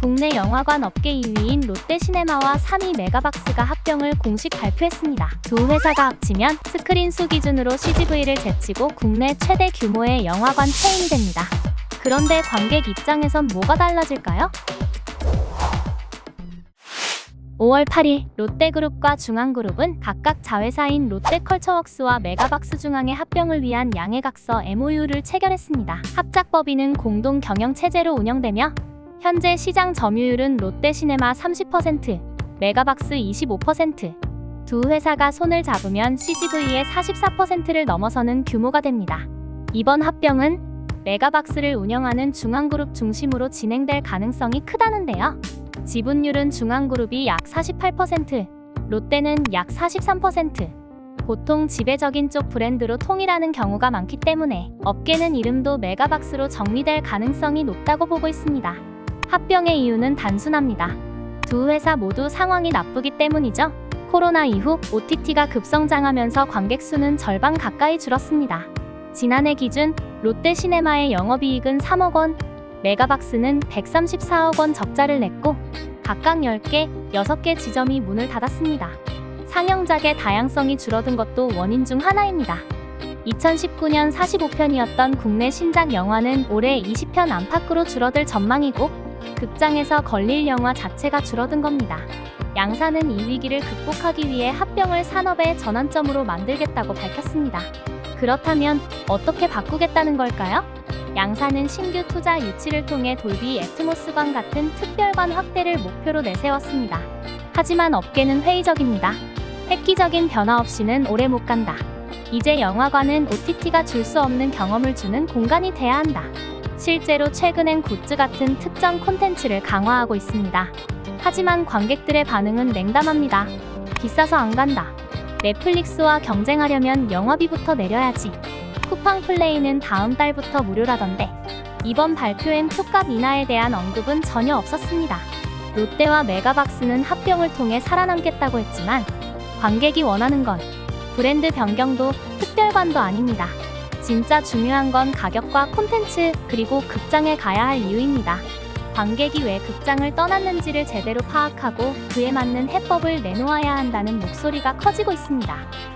국내 영화관 업계 2위인 롯데시네마와 3위 메가박스가 합병을 공식 발표했습니다. 두 회사가 합치면 스크린 수 기준으로 CGV를 제치고 국내 최대 규모의 영화관 체인이 됩니다. 그런데 관객 입장에선 뭐가 달라질까요? 5월 8일 롯데그룹과 중앙그룹은 각각 자회사인 롯데컬처웍스와 메가박스 중앙의 합병을 위한 양해각서 MOU를 체결했습니다. 합작법인은 공동 경영 체제로 운영되며 현재 시장 점유율은 롯데시네마 30%, 메가박스 25%, 두 회사가 손을 잡으면 CGV의 44%를 넘어서는 규모가 됩니다. 이번 합병은 메가박스를 운영하는 중앙그룹 중심으로 진행될 가능성이 크다는데요. 지분율은 중앙그룹이 약 48%, 롯데는 약 43%. 보통 지배적인 쪽 브랜드로 통일하는 경우가 많기 때문에 업계는 이름도 메가박스로 정리될 가능성이 높다고 보고 있습니다. 합병의 이유는 단순합니다. 두 회사 모두 상황이 나쁘기 때문이죠. 코로나 이후 OTT가 급성장하면서 관객 수는 절반 가까이 줄었습니다. 지난해 기준 롯데 시네마의 영업이익은 3억 원, 메가박스는 134억 원 적자를 냈고 각각 10개, 6개 지점이 문을 닫았습니다. 상영작의 다양성이 줄어든 것도 원인 중 하나입니다. 2019년 45편이었던 국내 신작 영화는 올해 20편 안팎으로 줄어들 전망이고 극장에서 걸릴 영화 자체가 줄어든 겁니다. 양사는 이 위기를 극복하기 위해 합병을 산업의 전환점으로 만들겠다고 밝혔습니다. 그렇다면 어떻게 바꾸겠다는 걸까요? 양사는 신규 투자 유치를 통해 돌비 애트모스관 같은 특별관 확대를 목표로 내세웠습니다. 하지만 업계는 회의적입니다. 획기적인 변화 없이는 오래 못 간다. 이제 영화관은 OTT가 줄 수 없는 경험을 주는 공간이 돼야 한다. 실제로 최근엔 굿즈 같은 특정 콘텐츠를 강화하고 있습니다. 하지만 관객들의 반응은 냉담합니다. 비싸서 안 간다. 넷플릭스와 경쟁하려면 영화비부터 내려야지. 쿠팡 플레이는 다음 달부터 무료라던데 이번 발표엔 표값 인하에 대한 언급은 전혀 없었습니다. 롯데와 메가박스는 합병을 통해 살아남겠다고 했지만 관객이 원하는 건 브랜드 변경도 특별관도 아닙니다. 진짜 중요한 건 가격과 콘텐츠 그리고 극장에 가야 할 이유입니다. 관객이 왜 극장을 떠났는지를 제대로 파악하고 그에 맞는 해법을 내놓아야 한다는 목소리가 커지고 있습니다.